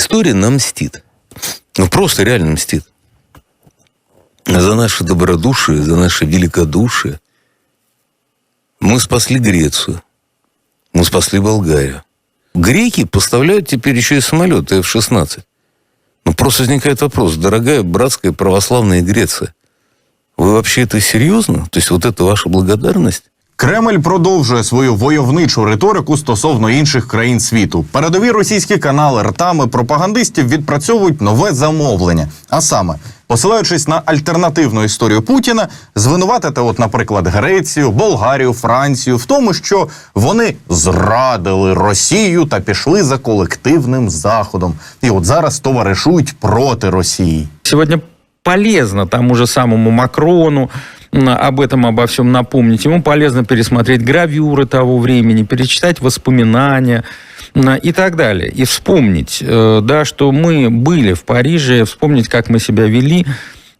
История нам мстит. Ну, просто реально мстит. За наше добродушие, за наше великодушие. Мы спасли Грецию. Мы спасли Болгарию. Греки поставляют теперь еще и самолеты F-16. Ну, просто возникает вопрос. Дорогая братская православная Греция, вы вообще это серьезно? То есть вот это ваша благодарность? Кремль продовжує свою войовничу риторику стосовно інших країн світу. Передові російські канали ртами пропагандистів відпрацьовують нове замовлення. А саме, посилаючись на альтернативну історію Путіна, звинуватити, от, наприклад, Грецію, Болгарію, Францію в тому, що вони зрадили Росію та пішли за колективним заходом. І от зараз товаришують проти Росії. Сегодня полезно тому же самому Макрону об этом, обо всем напомнить. Ему полезно пересмотреть гравюры того времени, перечитать воспоминания и так далее. И вспомнить, э, да, что мы были в Париже, вспомнить, как мы себя вели.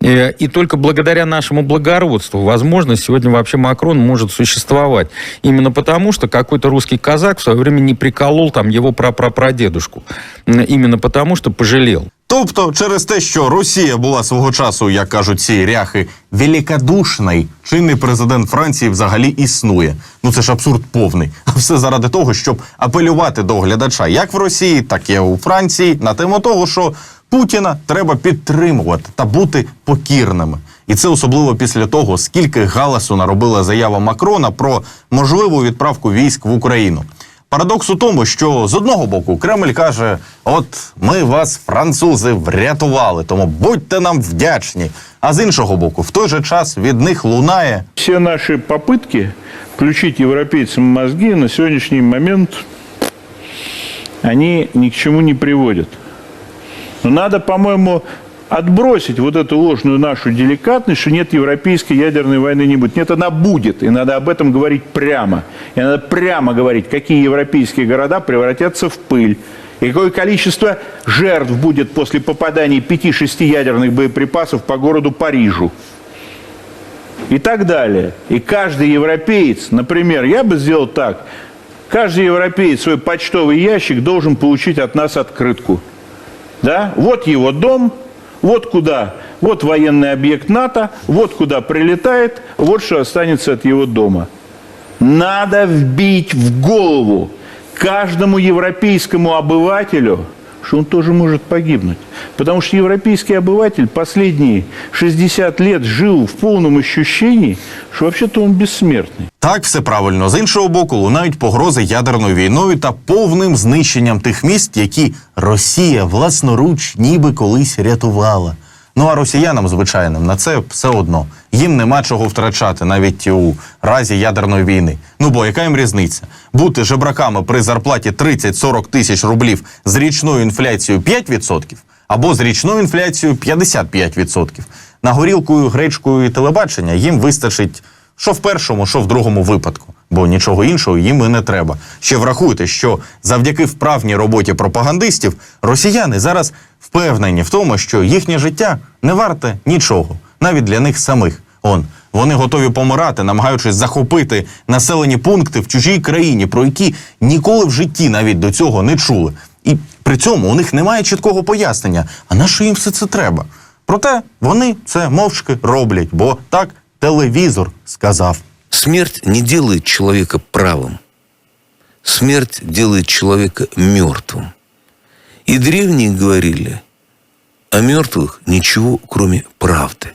Э, И только благодаря нашему благородству, возможно, сегодня вообще Макрон может существовать. Именно потому, что какой-то русский казак в свое время не приколол там его прапрапрадедушку. Именно потому, что пожалел. Тобто, через те, що Росія була свого часу, як кажуть ці ряхи, великодушний, чинний президент Франції взагалі існує. Ну це ж абсурд повний. А все заради того, щоб апелювати до глядача як в Росії, так і у Франції на тему того, що Путіна треба підтримувати та бути покірними. І це особливо після того, скільки галасу наробила заява Макрона про можливу відправку військ в Україну. Парадокс у тому, що з одного боку Кремль каже: от ми вас, французи, врятували, тому будьте нам вдячні. А з іншого боку, в той же час від них лунає Все наши попытки включить европейцам мозги на сегодняшний момент, они ни к чему не приводят. Но надо, по-моему, отбросить вот эту ложную нашу деликатность, что нет европейской ядерной войны не будет. Нет, она будет, и надо об этом говорить прямо. И надо прямо говорить, какие европейские города превратятся в пыль, и какое количество жертв будет после попадания 5-6 ядерных боеприпасов по городу Парижу и так далее. И каждый европеец, например, я бы сделал так, каждый европеец свой почтовый ящик должен получить от нас открытку. Да? Вот его дом, вот куда, вот военный объект НАТО, вот куда прилетает, вот что останется от его дома. Надо вбить в голову каждому европейскому обывателю, что он тоже может погибнуть. Потому что европейский обыватель последние 60 лет жил в полном ощущении, что вообще-то он бессмертный. так, все правильно. З іншого боку, лунають погрози ядерною війною та повним знищенням тих міст, які Росія власноруч ніби колись рятувала. Ну а росіянам, звичайним, на це все одно. Їм нема чого втрачати навіть у разі ядерної війни. Ну бо яка їм різниця? Бути жебраками при зарплаті 30-40 тисяч рублів з річною інфляцією 5% або з річною інфляцією 55%. На горілкою, гречкою і телебачення їм вистачить що в першому, що в другому випадку, бо нічого іншого їм і не треба. Ще врахуйте, що завдяки вправній роботі пропагандистів росіяни зараз впевнені в тому, що їхнє життя не варте нічого, навіть для них самих. Он вони готові помирати, намагаючись захопити населені пункти в чужій країні, про які ніколи в житті навіть до цього не чули. І при цьому у них немає чіткого пояснення, а на що їм все це треба. Проте вони це мовчки роблять, бо так телевізор сказав. Смерть не делает человека правым. Смерть делает человека мертвым. И древние говорили, о мертвых ничего, кроме правды.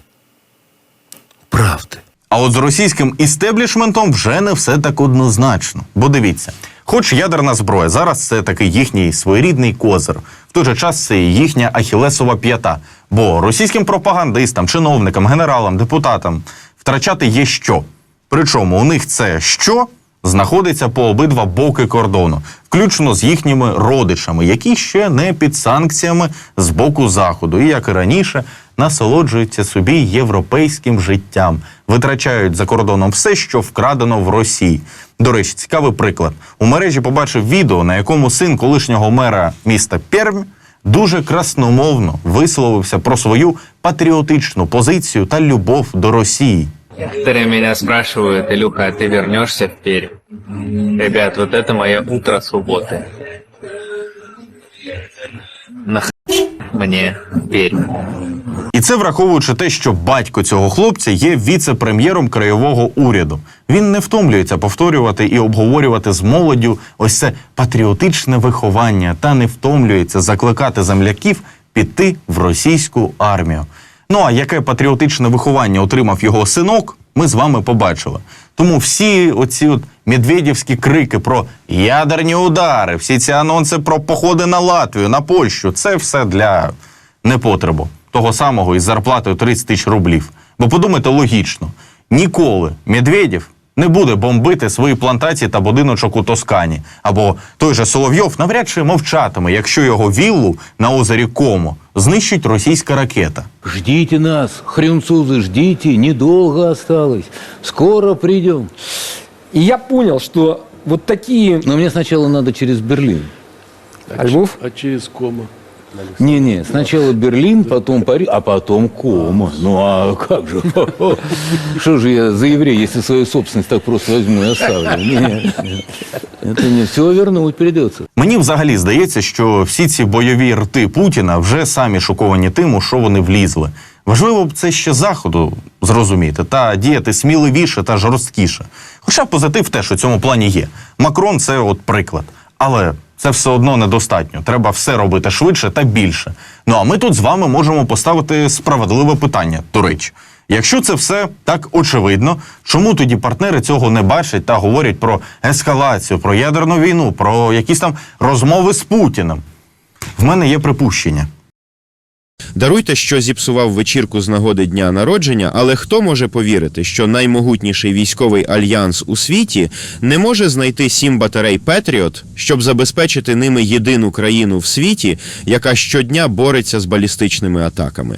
Правды. А от з російським істеблішментом вже не все так однозначно. Бо дивіться, хоч ядерна зброя зараз це такий їхній своєрідний козир, в той же час це і їхня ахілесова п'ята. Бо російським пропагандистам, чиновникам, генералам, депутатам втрачати є що. Причому у них це що знаходиться по обидва боки кордону, включно з їхніми родичами, які ще не під санкціями з боку заходу, і як і раніше насолоджуються собі європейським життям, витрачають за кордоном все, що вкрадено в Росії. До речі, цікавий приклад. У мережі побачив відео, на якому син колишнього мера міста Пермь дуже красномовно висловився про свою патріотичну позицію та любов до Росії. Некоторые меня спрашивают, Илюха, а ты вернешься в Пермь? Ребят, вот это мое утро субботы. Нах... мне верь. І це враховуючи те, що батько цього хлопця є віце-прем'єром краєвого уряду. Він не втомлюється повторювати і обговорювати з молоддю ось це патріотичне виховання та не втомлюється закликати земляків піти в російську армію. Ну а яке патріотичне виховання отримав його синок, ми з вами побачили. Тому всі оці от медведівські крики про ядерні удари, всі ці анонси про походи на Латвію, на Польщу це все для непотребу. Того самого із зарплатою 30 тисяч рублів. Бо подумайте логічно: ніколи Медведєв не буде бомбити свої плантації та будиночок у Тоскані. Або той же Соловйов навряд чи мовчатиме, якщо його віллу на озері Комо знищить російська ракета. Ждите нас, хрюнцузы, ждите, недолго осталось. Скоро придем. И я понял, что вот такие... Но мне сначала надо через Берлин. Львов? А через кома? Не-не, сначала Берлин, потом Париж, а потом Кома. Ну а как же? Что же я за еврей, если свою собственность так просто возьму и оставлю? Нет, нет. Это не все вернуть придется. Мені взагалі здається, що всі ці бойові рти Путіна вже самі шоковані тим, у що вони влізли. Важливо б це ще заходу зрозуміти та діяти сміливіше та жорсткіше. Хоча позитив теж у цьому плані є. Макрон це от приклад. Але це все одно недостатньо. Треба все робити швидше та більше. Ну а ми тут з вами можемо поставити справедливе питання. До речі, якщо це все так очевидно, чому тоді партнери цього не бачать та говорять про ескалацію, про ядерну війну, про якісь там розмови з Путіним? В мене є припущення. Даруйте, що зіпсував вечірку з нагоди дня народження, але хто може повірити, що наймогутніший військовий альянс у світі не може знайти сім батарей Петріот, щоб забезпечити ними єдину країну в світі, яка щодня бореться з балістичними атаками?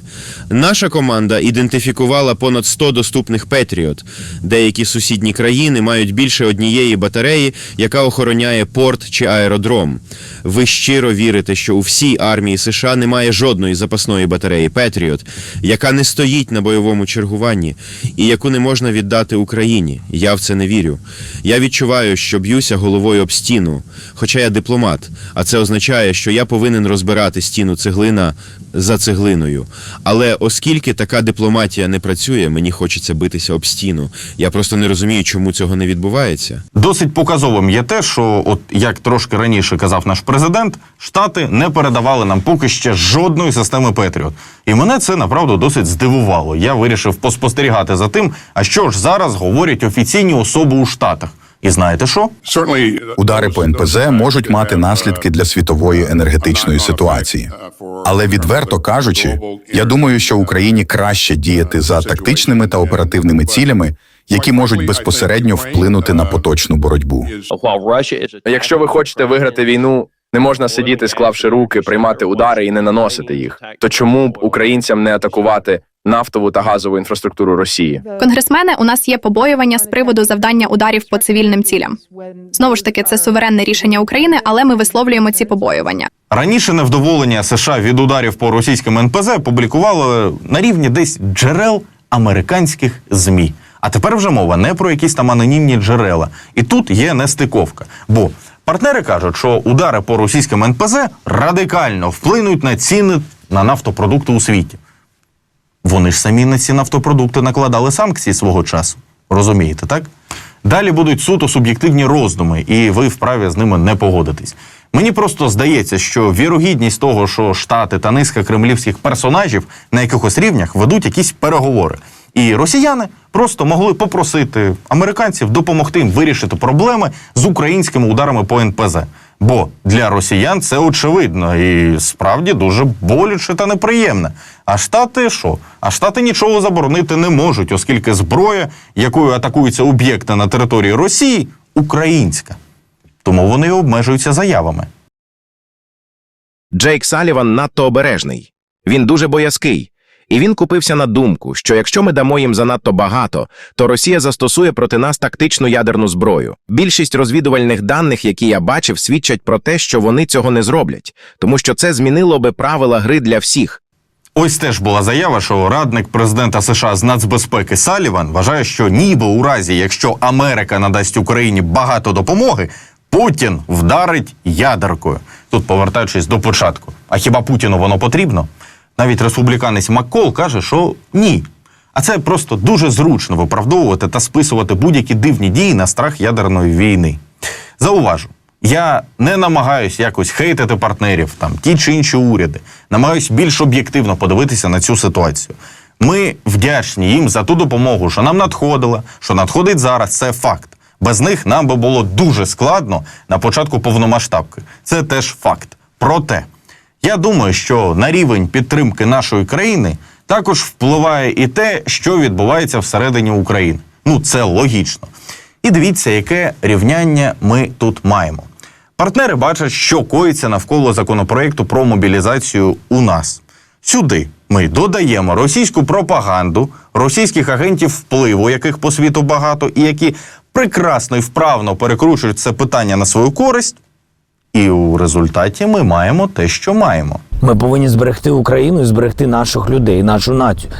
Наша команда ідентифікувала понад 100 доступних Петріот. Деякі сусідні країни мають більше однієї батареї, яка охороняє порт чи аеродром. Ви щиро вірите, що у всій армії США немає жодної запасної батареї Петріот, яка не стоїть на бойовому чергуванні і яку не можна віддати Україні. Я в це не вірю. Я відчуваю, що б'юся головою об стіну, хоча я дипломат, а це означає, що я повинен розбирати стіну цеглина за цеглиною. Але оскільки така дипломатія не працює, мені хочеться битися об стіну. Я просто не розумію, чому цього не відбувається. Досить показовим є те, що, от як трошки раніше казав наш президент, штати не передавали нам поки ще жодної системи Петріот. І мене це направду досить здивувало. Я вирішив поспостерігати за тим, а що ж зараз говорять офіційні особи у штатах. І знаєте що? Удари по НПЗ можуть мати наслідки для світової енергетичної ситуації. Але відверто кажучи, я думаю, що Україні краще діяти за тактичними та оперативними цілями, які можуть безпосередньо вплинути на поточну боротьбу. Якщо ви хочете виграти війну, не можна сидіти, склавши руки, приймати удари і не наносити їх. То чому б українцям не атакувати нафтову та газову інфраструктуру Росії? Конгресмени, у нас є побоювання з приводу завдання ударів по цивільним цілям. Знову ж таки, це суверенне рішення України, але ми висловлюємо ці побоювання. Раніше невдоволення США від ударів по російським НПЗ публікували на рівні десь джерел американських ЗМІ. А тепер вже мова не про якісь там анонімні джерела. І тут є нестиковка. Бо партнери кажуть, що удари по російським НПЗ радикально вплинуть на ціни на нафтопродукти у світі. Вони ж самі на ці нафтопродукти накладали санкції свого часу. Розумієте, так? Далі будуть суто суб'єктивні роздуми, і ви вправі з ними не погодитесь. Мені просто здається, що вірогідність того, що штати та низка кремлівських персонажів на якихось рівнях ведуть якісь переговори. І росіяни просто могли попросити американців допомогти їм вирішити проблеми з українськими ударами по НПЗ. Бо для росіян це очевидно і справді дуже болюче та неприємне. А штати що? А штати нічого заборонити не можуть, оскільки зброя, якою атакуються об'єкти на території Росії, українська. Тому вони обмежуються заявами. Джейк Саліван надто обережний. Він дуже боязкий. І він купився на думку, що якщо ми дамо їм занадто багато, то Росія застосує проти нас тактичну ядерну зброю. Більшість розвідувальних даних, які я бачив, свідчать про те, що вони цього не зроблять, тому що це змінило би правила гри для всіх. Ось теж була заява, що радник президента США з нацбезпеки Саліван вважає, що ніби у разі, якщо Америка надасть Україні багато допомоги, Путін вдарить ядеркою. Тут повертаючись до початку. А хіба Путіну воно потрібно? Навіть республіканець Маккол каже, що ні. А це просто дуже зручно виправдовувати та списувати будь-які дивні дії на страх ядерної війни. Зауважу, я не намагаюсь якось хейтити партнерів, там ті чи інші уряди. Намагаюсь більш об'єктивно подивитися на цю ситуацію. Ми вдячні їм за ту допомогу, що нам надходила, що надходить зараз. Це факт. Без них нам би було дуже складно на початку повномасштабки. Це теж факт. Проте я думаю, що на рівень підтримки нашої країни також впливає і те, що відбувається всередині України. Ну це логічно. І дивіться, яке рівняння ми тут маємо. Партнери бачать, що коїться навколо законопроекту про мобілізацію у нас. Сюди ми додаємо російську пропаганду, російських агентів впливу, яких по світу багато, і які прекрасно і вправно перекручують це питання на свою користь. І у результаті ми маємо те, що маємо. Ми повинні зберегти Україну і зберегти наших людей, нашу націю.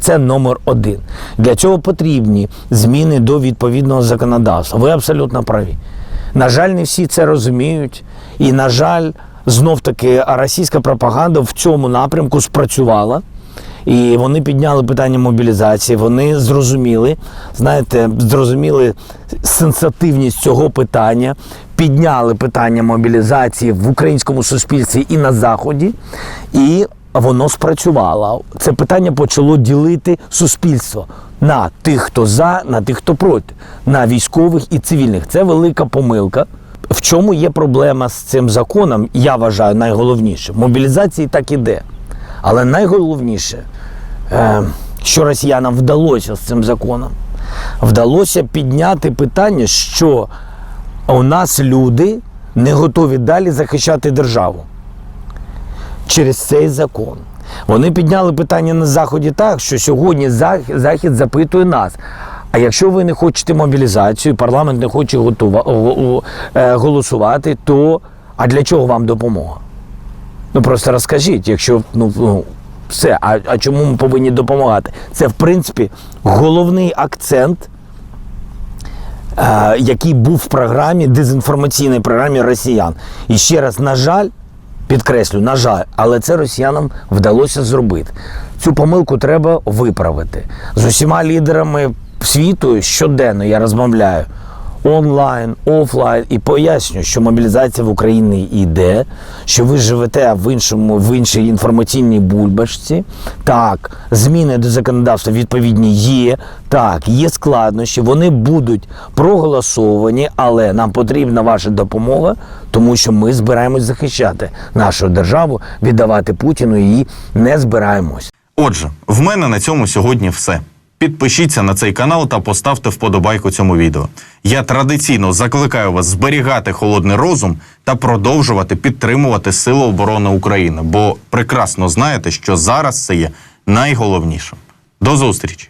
Це номер один. Для цього потрібні зміни до відповідного законодавства. Ви абсолютно праві. На жаль, не всі це розуміють. І, на жаль, знов таки російська пропаганда в цьому напрямку спрацювала. І вони підняли питання мобілізації. Вони зрозуміли, знаєте, зрозуміли сенсативність цього питання, підняли питання мобілізації в українському суспільстві і на заході, і воно спрацювало. Це питання почало ділити суспільство на тих, хто за, на тих, хто проти, на військових і цивільних. Це велика помилка. В чому є проблема з цим законом? Я вважаю найголовніше. Мобілізації так іде. Але найголовніше, е, що росіянам вдалося з цим законом, вдалося підняти питання, що у нас люди не готові далі захищати державу через цей закон. Вони підняли питання на заході так, що сьогодні захід запитує нас. А якщо ви не хочете мобілізацію, парламент не хоче готува- го- го- е, голосувати, то а для чого вам допомога? Ну просто розкажіть, якщо ну, ну все, а, а чому ми повинні допомагати? Це в принципі головний акцент, е, який був в програмі, дезінформаційній програмі росіян. І ще раз, на жаль, підкреслю, на жаль, але це росіянам вдалося зробити. Цю помилку треба виправити. З усіма лідерами світу щоденно я розмовляю онлайн, офлайн і пояснюю, що мобілізація в Україні йде, що ви живете в іншому, в іншій інформаційній бульбашці. Так, зміни до законодавства відповідні є. Так, є складнощі, вони будуть проголосовані, але нам потрібна ваша допомога, тому що ми збираємось захищати нашу державу, віддавати Путіну її не збираємось. Отже, в мене на цьому сьогодні все. Підпишіться на цей канал та поставте вподобайку цьому відео. Я традиційно закликаю вас зберігати холодний розум та продовжувати підтримувати Сили оборони України, бо прекрасно знаєте, що зараз це є найголовнішим. До зустрічі!